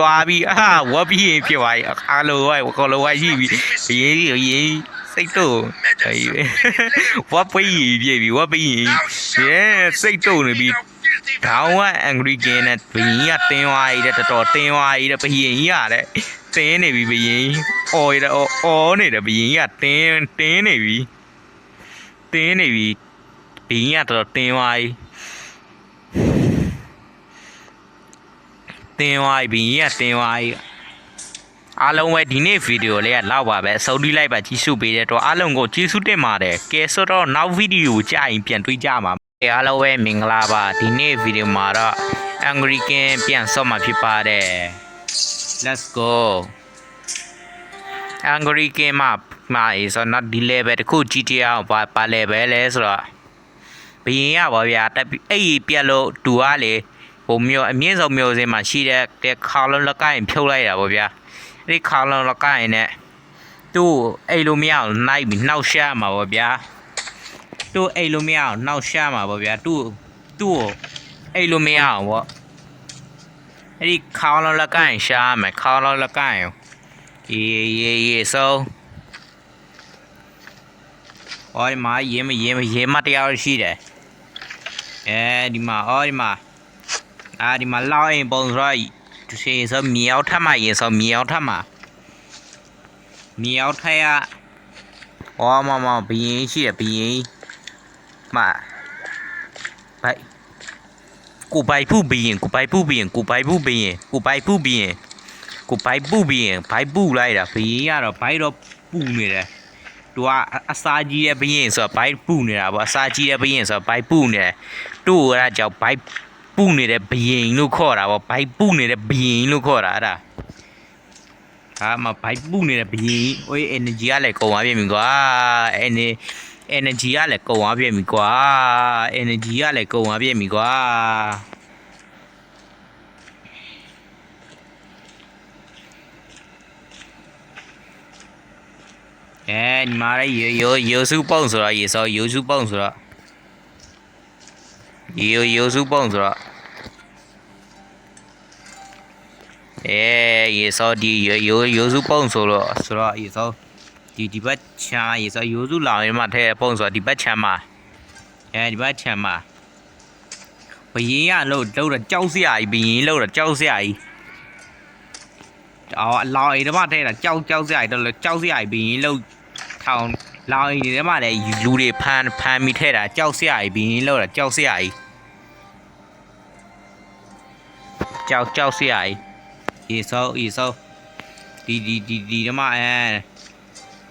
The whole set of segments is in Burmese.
သွားပြီအာဝပ်ပြီးရင်ဖြစ်သွားပြီအခါလိုဝိုက်ကောလိုဝိုက်ရှိပြီရေးရေးစိတ်တော့ဝပ်ပြီးပြေပြီဝပ်ပြီးရင်ရဲစိတ်တော့နေပြီဒေါင်းကအန်ဂရီကင်နဲ့ဘရင်ကတင်းသွားရတဲ့တော်တော်တင်းသွားရတဲ့ဘရင်ကြီးရတဲ့တင်းနေပြီဘရင်အော်ရတဲ့အော်နေတယ်ဘရင်ကြီးကတင်းတင်းနေပြီတင်းနေပြီဘရင်ကတော်တော်တင်းသွားပြီ တင်သွားပြီဘင်းကြီးကတင်သွားပြီအားလုံးပဲဒီနေ့ဗီဒီယိုလေးကလောက်ပါပဲအဆုံးထိလိုက်ပါကြည့်ရှုပေးတဲ့တော့အားလုံးကိုကျေးဇူးတင်ပါတယ်ကဲဆိုတော့နောက်ဗီဒီယိုကြာရင်ပြန်တွေ့ကြပါမယ်အားလုံးပဲမင်္ဂလာပါဒီနေ့ဗီဒီယိုမှာတော့ Anglican ပြန်ဆော့မှာဖြစ်ပါတယ် let's go Anglican မှာမှာအေးဆိုတော့ဒီ level တခု GTA အောင်ပါပါ level လဲဆိုတော့ဘရင်ရပါဗျာတက်ပြီးအဲ့ဒီပြက်လို့တူကလေ ဟိုမျိုးအမြင့်ဆုံးမျိုးစင်းမှာရှိတဲ့တဲ့ခါလုံးလက်ကရင်ဖြုတ်လိုက်တာပေါ့ဗျာအဲ့ဒီခါလုံးလက်ကရင်နဲ့သူ့အိတ်လို့မရအောင်နိုင်ပြီးနှောက်ရှာမှာပေါ့ဗျာသူ့အိတ်လို့မရအောင်နှောက်ရှာမှာပေါ့ဗျာသူ့သူ့ကိုအိတ်လို့မရအောင်ပေါ့အဲ့ဒီခါလုံးလက်ကရင်ရှာမယ်ခါလုံးလက်ကရင်ရေရေရေဆုံးဟောဒီမှာရေမရေမရေမတရားရှိတယ်အဲဒီမှာဟောဒီမှာ အာဒီမှာလောက်ရင်ပုံဆိုတော့ဒီဆိုမြေအောင်ထပ်မှရင်ဆိုမြေအောင်ထပ်မှမြေအောင်ထက်ရဟောမမဘယင်းရှိတယ်ဘယင်းမဘိုက်ကိုပိုက်ဖူးဘယင်းကိုပိုက်ဖူးဘယင်းကိုပိုက်ဖူးဘယင်းကိုပိုက်ဖူးဘယင်းကိုပိုက်ဖူးဘယင်းဘိုက်ပူလိုက်တာဘယင်းကတော့ဘိုက်တော့ပူနေတယ်သူကအစာကြီးတဲ့ဘယင်းဆိုတော့ဘိုက်ပူနေတာပေါ့အစာကြီးတဲ့ဘယင်းဆိုတော့ဘိုက်ပူနေတယ်သူ့ကအဲ့ဒါကြောင့်ဘိုက် ပုနေတဲ့ဘယင်လို့ခေါ်တာပေါ့ဘိုက်ပုနေတဲ့ဘယင်လို့ခေါ်တာအဲ့ဒါအာမဘိုက်ပုနေတဲ့ဘယင်ဟို energy ကလည်းကုန်သွားပြင်ပြီကွာ energy energy ကလည်းကုန်သွားပြင်ပြီကွာ energy ကလည်းကုန်သွားပြင်ပြီကွာအဲညီမလေးရိုးရိုးရိုးစုပုံဆိုတော့ရေစောရိုးစုပုံဆိုတော့ ရိုရိုစုပုံဆိုတော့အဲရေစောဒီရိုရိုရိုစုပုံဆိုတော့ဆိုတော့ရေစောဒီဒီဘက်ချာရေစောရိုစုလောင်ရင်မှထဲပုံဆိုတော့ဒီဘက်ချမ်းမှာအဲဒီဘက်ချမ်းမှာဘယင်းရလို့လို့တော့ကြောက်စရာကြီးဘယင်းလို့တော့ကြောက်စရာကြီးအော်လောင်အိမ်တော့မှထဲတာကြောက်ကြောက်စရာကြီးတော့ကြောက်စရာကြီးဘယင်းလို့ထောင်လောင်အိမ်တွေထဲမှာလည်းလူတွေဖမ်းဖမ်းမိထဲတာကြောက်စရာကြီးဘယင်းလို့တော့ကြောက်စရာကြီး ကြောက်ကြောက်စရာကြီးရေစောရေစောဒီဒီဒီဒီဓမ္မအဲ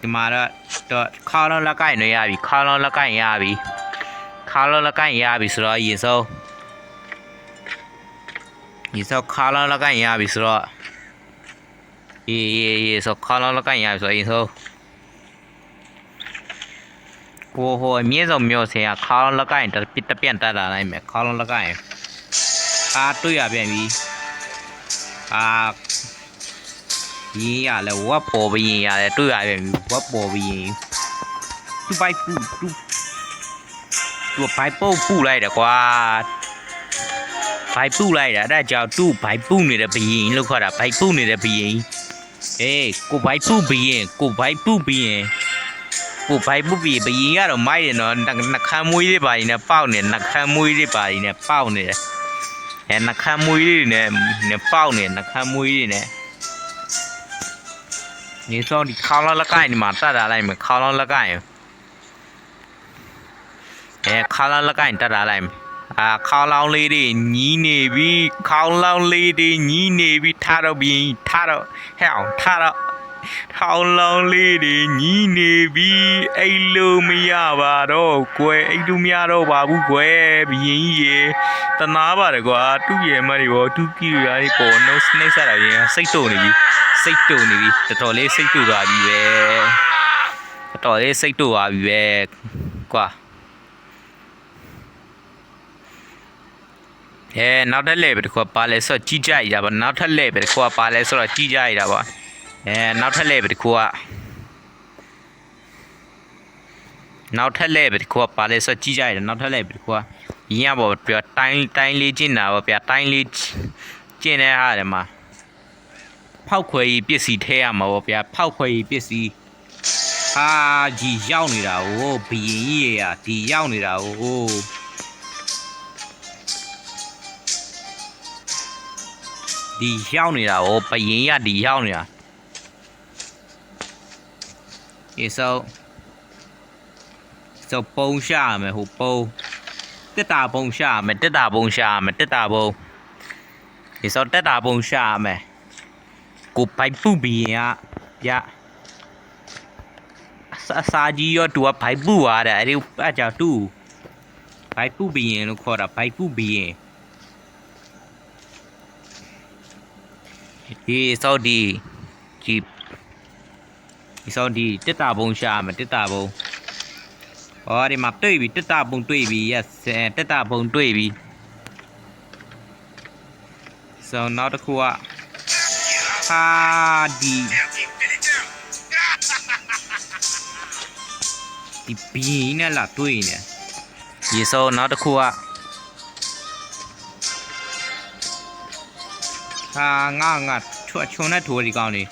ဒီမှာတော့တော့ခါလုံးလက်ကင်နေရပြီခါလုံးလက်ကင်ရပြီခါလုံးလက်ကင်ရပြီဆိုတော့ရေစောရေစောခါလုံးလက်ကင်ရပြီဆိုတော့ရေရေရေစောခါလုံးလက်ကင်ရပြီဆိုတော့ရေစောဟိုဟိုအမြင့်ဆုံးမျိုးစင်ကခါလုံးလက်ကင်တပတပြန်တက်လာနိုင်မယ်ခါလုံးလက်ကင် အာတွေ့ရပြန်ပြီအာရင်းရလဲဝက်ပေါ်ပြီးရင်ရတယ်တွေ့ရပြန်ပြီဝက်ပေါ်ပြီးရင်သူပိုက်ပူသူသူဘိုက်ပုတ်ပူလိုက်တယ်ကွာဘိုက်ပူလိုက်တာအဲ့ဒါကြောင့်သူ့ဘိုက်ပူနေတဲ့ဘရင်လို့ခေါ်တာဘိုက်ပူနေတဲ့ဘရင်အေးကိုဘိုက်ပူဘရင်ကိုဘိုက်ပူဘရင်ကိုဘိုက်ပူဘရင်ဘရင်ကတော့မိုက်တယ်နော်နှခမ်းမွေးတွေပါနေပေါက်နေနှခမ်းမွေးတွေပါနေပေါက်နေတယ် အဲနှခမ်းမွေးလေးတွေနဲ့နဲ့ပေါက်နေနှခမ်းမွေးတွေနဲ့နေစောဒီခေါင်းလောက်လက်ကင်ဒီမှာတတ်တာလိုက်မယ်ခေါင်းလောက်လက်ကင်အဲခေါင်းလောက်လက်ကင်တတ်တာလိုက်မယ်အာခေါင်းလောင်းလေးတွေညီးနေပြီခေါင်းလောင်းလေးတွေညီးနေပြီထားတော့ပြီထားတော့ဟဲ့အောင်ထားတော့ ခေါင်းလောင်းလေးတွေညီးနေပြီအိတ်လို့မရပါတော့ကွယ်အိတ်လို့မရတော့ပါဘူးကွယ်ဘရင်ကြီးရေတနာပါတယ်ကွာတူရဲ့မတွေဘောတူကီရိုင်းပေါ်နှုတ်နှိမ့်ဆက်တာရင်စိတ်တုံနေပြီစိတ်တုံနေပြီတော်တော်လေးစိတ်တူသွားပြီပဲတော်တော်လေးစိတ်တူသွားပြီပဲကွာအဲနောက်ထပ်လဲပဲတခွာပါလဲဆိုတော့ကြီးကြရတာပါနောက်ထပ်လဲပဲတခွာပါလဲဆိုတော့ကြီးကြရတာပါ အဲနောက်ထပ်လဲပဲတခွာနောက်ထပ်လဲပဲတခွာပါလဲဆိုတော့ကြီးကြရတာနောက်ထပ်လဲပဲတခွာရင်းရပေါ့ပြတိုင်းတိုင်းလေးကျင့်တာပေါ့ဗျာတိုင်းလေးကျင့်တဲ့ဟာတယ်မှာဖောက်ခွဲရေးပစ္စည်းထဲရမှာပေါ့ဗျာဖောက်ခွဲရေးပစ္စည်းဟာကြီးရောက်နေတာဟိုဘီရင်ကြီးရဒီရောက်နေတာဟိုဒီရောက်နေတာဟိုဘယင်ရဒီရောက်နေတာ ဒီဆိုဆိုပုံရှာရမယ်ဟိုပုံတက်တာပုံရှာရမယ်တက်တာပုံရှာရမယ်တက်တာပုံဒီဆိုတက်တာပုံရှာရမယ်ကိုပိုက်ပူဘီရင်ကဗျအစအစာကြီးရောသူကဘိုက်ပူသွားတယ်အဲ့ဒီအကြောင့်သူ့ဘိုက်ပူဘီရင်လို့ခေါ်တာဘိုက်ပူဘီရင်ဒီစောက်ဒီဒီ ဒီစောက်ဒီတစ်တာပုံရှာမယ်တစ်တာပုံဟောဒီမှာတွေ့ပြီတစ်တာပုံတွေ့ပြီ yes တစ်တာပုံတွေ့ပြီ so နောက်တစ်ခုကဟာဒီဒီဘီနဲ့လာတွေ့နေဒီစောနောက်တစ်ခုကဟာငါငါချွတ်ချုံနဲ့ထိုးဒီကောင်းလေး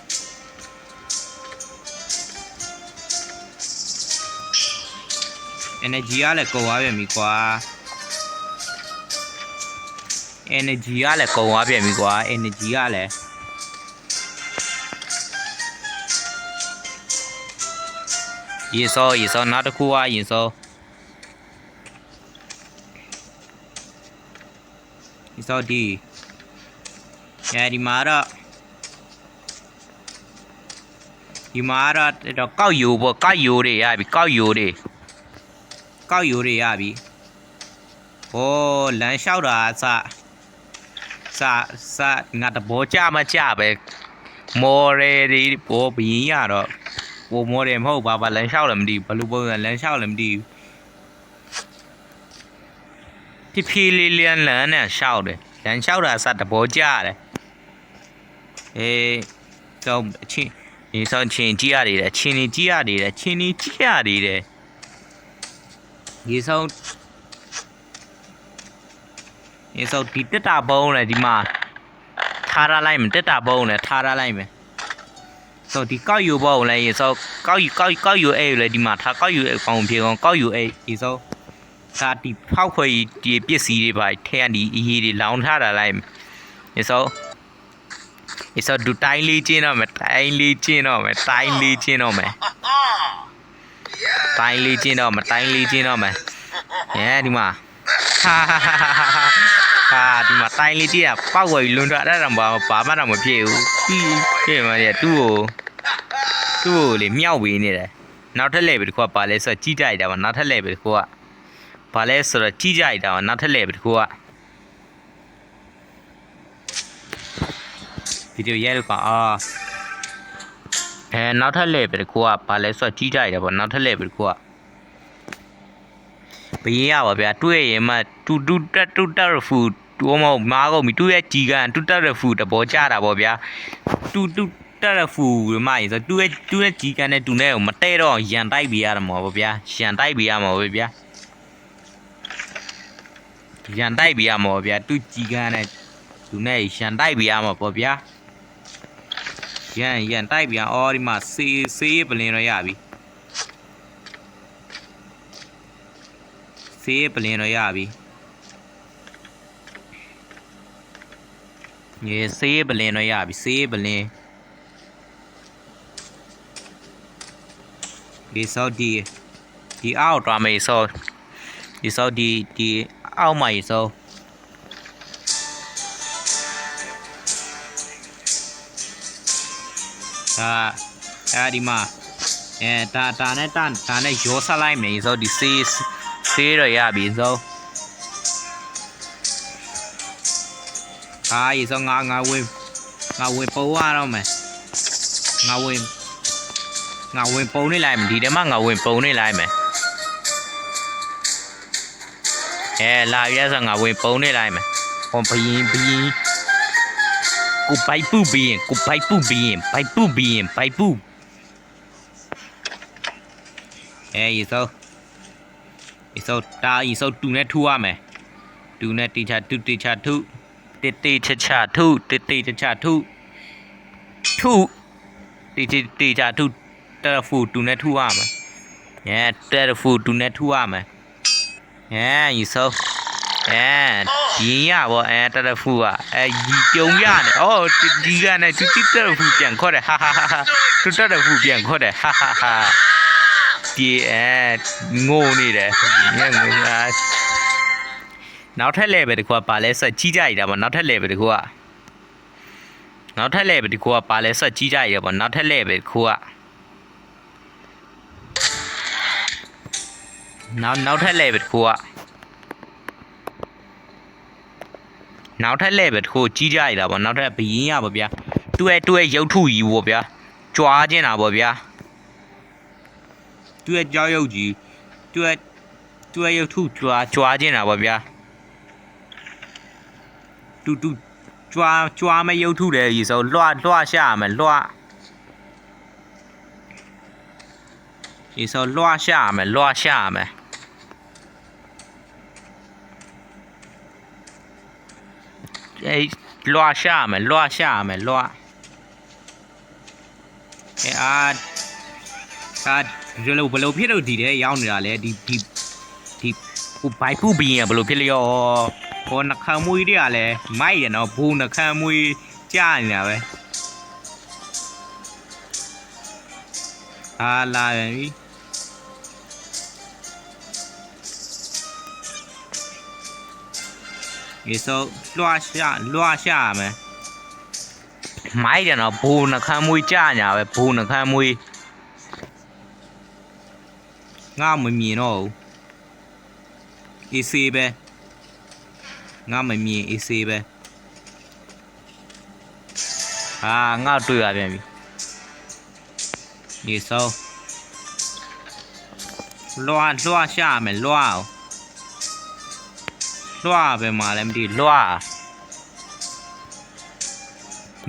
energy ကလည်းကုန်သွားပြန်ပြီကွာ energy ကလည်းကုန်သွားပြန်ပြီကွာ energy ကလည်းရေစောရေစောနောက်တစ်ခုကရေစောရေစောဒီအဲဒီမှာတော့ဒီမှာတော့တော့ကောက်ယူပေါ့ကောက်ယူတွေရပြီကောက်ယူတွေ ကောက်ယူတွေရပြီဟိုလမ်းလျှောက်တာအစစစငါတဘောကြမကြပဲမော်ရယ်ဒီဘောဘင်းရတော့ဟိုမော်ရယ်မဟုတ်ပါဘာလမ်းလျှောက်လည်းမသိဘူးဘလူးပုံစံလမ်းလျှောက်လည်းမသိဘူးဖြည်းဖြည်းလေးလမ်းလမ်းနဲ့လျှောက်တယ်လမ်းလျှောက်တာအစတဘောကြတယ်အေးတော့အချင်းဒီဆောင်ချင်းကြည့်ရနေတယ်ချင်းနေကြည့်ရနေတယ်ချင်းနေကြည့်ရနေတယ် ဒီဆောင်ဒီဆောင်ဒီတက်တာဘုံလေဒီမှာထားရလိုက်မယ်တက်တာဘုံလေထားရလိုက်မယ်ဆိုဒီကောက်ယူဘုံလေရေဆောင်ကောက်ယူကောက်ကောက်ယူအေးလေဒီမှာထားကောက်ယူအေးပေါင်ပြေကောင်ကောက်ယူအေးဒီဆောင်ဒါဒီဖောက်ခွေဒီပစ္စည်းတွေပါထဲကနေအရေးတွေလောင်းထားတာလိုက်ဒီဆောင်ဒီဆိုဒူတိုင်းလေးကျင်းတော့မယ်တိုင်းလေးကျင်းတော့မယ်တိုင်းလေးကျင်းတော့မယ် တိုင်းလေးကျင်းတော့မယ်တိုင်းလေးကျင်းတော့မယ်ရဲဒီမှာဟာဟာဟာဟာဒီမှာတိုင်းလေးကျင်းတာပောက်ဝယ်လွန်တော့အဲ့ဒါတော့ဘာမှတော့မဖြစ်ဘူးပြီးဖြစ်မှရသူ့ကိုသူ့ကိုလေမြောက်ပေးနေတယ်နောက်ထပ်လဲပဲတခုကပါလဲဆိုတော့ကြီးကြိုက်တာပါနောက်ထပ်လဲပဲတခုကဘာလဲဆိုတော့ကြီးကြိုက်တာပါနောက်ထပ်လဲပဲတခုကဗီဒီယိုရိုက်လို့ကအာ အဲနောက်ထပ် level တစ်ခုကဘာလဲဆိုတော့ကြီးကြိုက်တယ်ပေါ့နောက်ထပ် level တစ်ခုကဘင်းရပါဗျာတွေ့ရင်မှတူတူတက်တူတက်ရဖူတူမဟုတ်မားကုန်ပြီတူရဲ့ကြီးကန်တူတက်ရဖူတဘောကြတာပေါ့ဗျာတူတူတက်ရဖူမကြီးဆိုတူရဲ့တူရဲ့ကြီးကန်နဲ့တူနဲ့ကိုမတဲ့တော့ရန်တိုက်ပေးရမှာပေါ့ဗျာရန်တိုက်ပေးရမှာပေါ့ဗျာရန်တိုက်ပေးရမှာပေါ့ဗျာတူကြီးကန်နဲ့တူနဲ့ရန်တိုက်ပေးရမှာပေါ့ဗျာ ရန်ရန်တိုက်ပြန်အော်ဒီမှာစေးစေးပလင်တော့ရပြီစေးပလင်တော့ရပြီရေစေးပလင်တော့ရပြီစေးပလင်ဒီစောဒီဒီအောက်တော့မေစောဒီစောဒီဒီအောက်မှာရေစော ဒါအဲဒီမှာအဲဒါဒါနဲ့တာဒါနဲ့ရောဆက်လိုက်မယ်ဆိုဒီဆေးဆေးရရပြီဆိုအာရေဆိုငါငါဝင်ငါဝင်ပုံရတော့မယ်ငါဝင်ငါဝင်ပုံနေလိုက်မယ်ဒီထဲမှာငါဝင်ပုံနေလိုက်မယ်အဲလာရဲဆိုငါဝင်ပုံနေလိုက်မယ်ဟောဘယင်းဘယင်း ကိုပိုက်ပူဘင်းကိုပိုက်ပူဘင်းပိုက်ပူဘင်းပိုက်ပူအဲရေစောရေစောတာရေစောတူနဲ့ထူရမယ်တူနဲ့တေချာတူတေချာထူတေတေချာချာထူတေတေချာချာထူထုတီတီတီချာထုတယ်လီဖူတူနဲ့ထုရမယ်အဲတယ်လီဖူတူနဲ့ထုရမယ်အဲယူဆိုအဲ ဒီရပါအဲတယ်လီဖူอ่ะအဲဒီပြုံရနေအော်ဒီကနဲ့ဒီတီတယ်လီဖူပြန်ခေါ်တယ်ဟာဟာဟာဟာတူတယ်လီဖူပြန်ခေါ်တယ်ဟာဟာဟာဒီအဲငိုနေတယ်ငငငါနောက်ထပ် level တခုကပါလဲဆက်ကြီးကြရတာပေါ့နောက်ထပ် level တခုကနောက်ထပ် level တစ်ခုကပါလဲဆက်ကြီးကြရပေါ့နောက်ထပ် level တစ်ခုကနောက်နောက်ထပ် level တစ်ခုက နောက်ထပ် level တစ်ခုကြီးကြရတာပေါ့နောက်ထပ်ဘယင်းရပါဗျာသူ့ရဲ့သူ့ရဲ့ရုပ်ထုကြီးပေါ့ဗျာကြွားကျင်တာပေါ့ဗျာသူ့ရဲ့ကြောက်ရုပ်ကြီးသူ့ရဲ့သူ့ရဲ့ရုပ်ထုကြွားကြွားကျင်တာပေါ့ဗျာတူတူကြွားကြွားမရုပ်ထုတယ်ကြီးဆိုလွှတ်လွှတ်ရှာမယ်လွှတ်ဒီဆိုလွှတ်ရှာမယ်လွှတ်ရှာမယ် အဲလွှတ်ရှာမယ်လွှတ်ရှာမယ်လွှတ်အဲအာအာဘယ်လိုဘယ်လိုဖြစ်လို့ဒီတဲ့ရောက်နေတာလဲဒီဒီဒီဟိုဘိုက်ဖူးဘီရင်ဘယ်လိုဖြစ်လျောဟိုနှခမ်းမွေးတွေကလည်းမိုက်ရနော်ဘူနှခမ်းမွေးကြာနေတာပဲအာလာပြ န်ပြီဒီဆိုလွှတ်ရှာလွှတ်ရှာမယ်မိုက်ရနော်ဘူနှခမ်းမွေးကြာညာပဲဘူနှခမ်းမွေးငါမမြင်တော့ဘူးအေးစေးပဲငါမမြင်အေးဆေးပဲအာငါတွေ့ရပြန်ပြီဒီဆိုလွှာလွှာရှာမယ်လွှာအောင် လွှာပဲမှာလည်းမသိလွှာ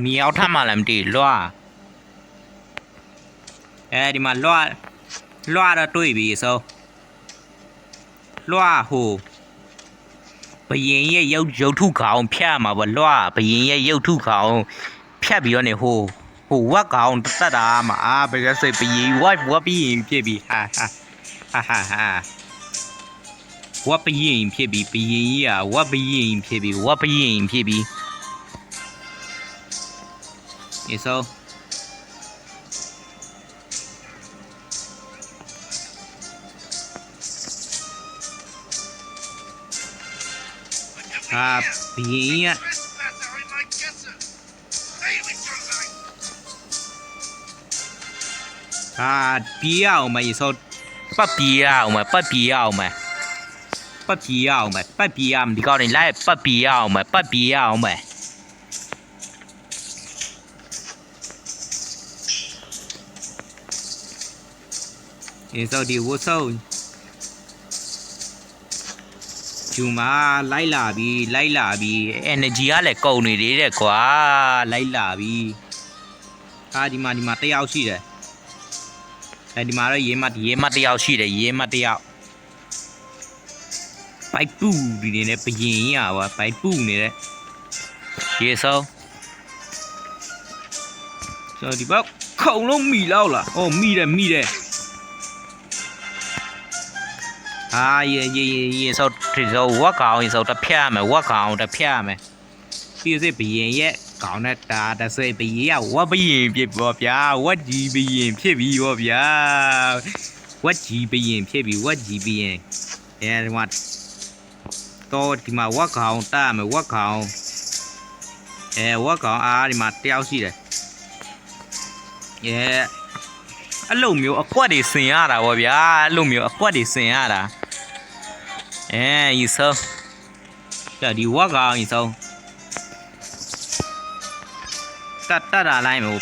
မြောက်ထပ်မှလည်းမသိလွှာအဲဒီမှာလွှာလွှာတော့တွေ့ပြီဆိုလွှာဟိုဘယင်ရဲ့ရုပ်ရုပ်ထုခေါင်ဖြတ်မှာပေါ့လွှာဘယင်ရဲ့ရုပ်ထုခေါင်ဖြတ်ပြီးတော့နေဟိုဟိုဝက်ကောင်တတ်တာမှာအာဘယ်ကစိဘယင်ဝက်ဝက်ဘယင်ဖြစ်ပြီးဟာဟာဟာဟာ 我不赢皮皮，不赢呀！我不赢皮皮，我不赢皮皮。你搜。啊，不赢呀！啊，不要嘛，你搜，不必要嘛，不必要嘛。 ပြေးရအောင်မရေစောပတ်ပြေးရအောင်မပတ်ပြေးရအောင်မပတ်ပြေးရအောင်မပတ်ပြေးရအောင်ဒီကောင်းနေလိုက်ပတ်ပြေးရအောင်မပတ်ပြေးရအောင်မရေစောဒီဝတ်စောဂျူမာလိုက်လာပြီလိုက်လာပြီ energy ကလည်းကုန်နေသေးတယ်ကွာလိုက်လာပြီအာဒီမှာဒီမှာတယောက်ရှိတယ်အဲဒီမှာတော့ရေမတ်ရေမတ်တယောက်ရှိတယ်ရေမတ်တယောက် ဘိုက်ပူဒီနေနဲ့ဘယင်ရပါဘိုက်ပူနေတဲ့ရေစောဆိုဒီဘောက်ခုံလုံးမိလောက်လားအော်မိတယ်မိတယ်အာရေရေရေရေစောဒီစောဝက်ကောင်ရေစောတစ်ဖြတ်မယ်ဝက်ကောင်တစ်ဖြတ်မယ်ပြီးစစ်ဘယင်ရဲ့ကောင်းတဲ့တာတစ်စိဘယင်ကဝက်ဘယင်ဖြစ်ပေါ့ဗျာဝက်ကြီးဘယင်ဖြစ်ပြီးပေါ့ဗျာဝက်ကြီးဘယင်ဖြစ်ပြီးဝက်ကြီးဘယင်အဲဒီမှာ တော့ဒီမှာဝက်ကောင်တာမယ်ဝက်ကောင်အဲဝက်ကောင်အားဒီမှာတယောက်ရှိတယ်အဲအဲ့လိုမျိုးအကွက်တွေဆင်ရတာပေါ့ဗျာအဲ့လိုမျိုးအကွက်တွေဆင်ရတာအဲယူဆောကြဒီဝက်ကောင်ယူဆောတတ်တတ်တာလိုက်မို့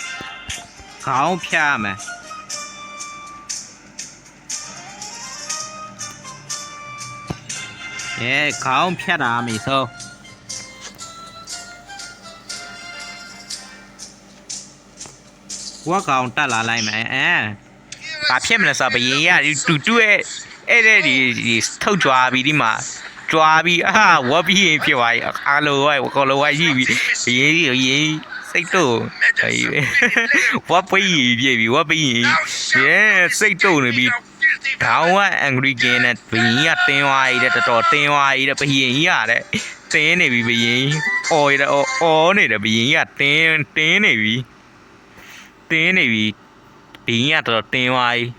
ခေါင်းဖြားမယ် အဲခေါင်းဖြတ်တာမီဆိုဝက်ကောင်တက်လာလိုက်မယ်အဲဘာဖြစ်မလဲဆိုတော့ဘယင်ရတူတူရဲ့အဲ့တဲ့ဒီဒီထုတ်ကြွားပြီးဒီမှာကြွားပြီးအာဝက်ပြီးရင်ဖြစ်သွားပြီအားလုံးဝိုင်းကောလုံးဝိုင်းရှိပြီဘယင်ကြီးဘယင်စိတ်တို့ Met အေးဝပ်ပိပြေပြီဝပ်ပိရဲစိတ်တုံနေပြီ ခေါင်းကအန်ဂရီကင်းနဲ့ဘယင်းကတင်းသွားရည်တဲ့တော်တော်တင်းသွားရည်တဲ့ဘယင်းကြီးရတဲ့တင်းနေပြီဘယင်းအော်ရတဲ့အော်အော်နေတယ်ဘယင်းကြီးကတင်းတင်းနေပြီတင်းနေပြီဘယင်းကတော်တော်တင်းသွားရည်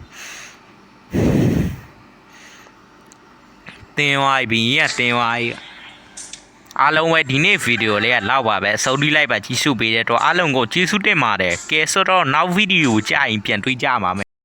တင်းသွားရည်ဘယင်းကတင်းသွားရည်အားလုံးပဲဒီနေ့ဗီဒီယိုလေးကလောက်ပါပဲအဆုံးထိလိုက်ပါကြည့်ရှုပေးတဲ့တော့အားလုံးကိုကျေးဇူးတင်ပါတယ်ကဲဆိုတော့နောက်ဗီဒီယိုကြာရင်ပြန်တွေ့ကြပါမယ်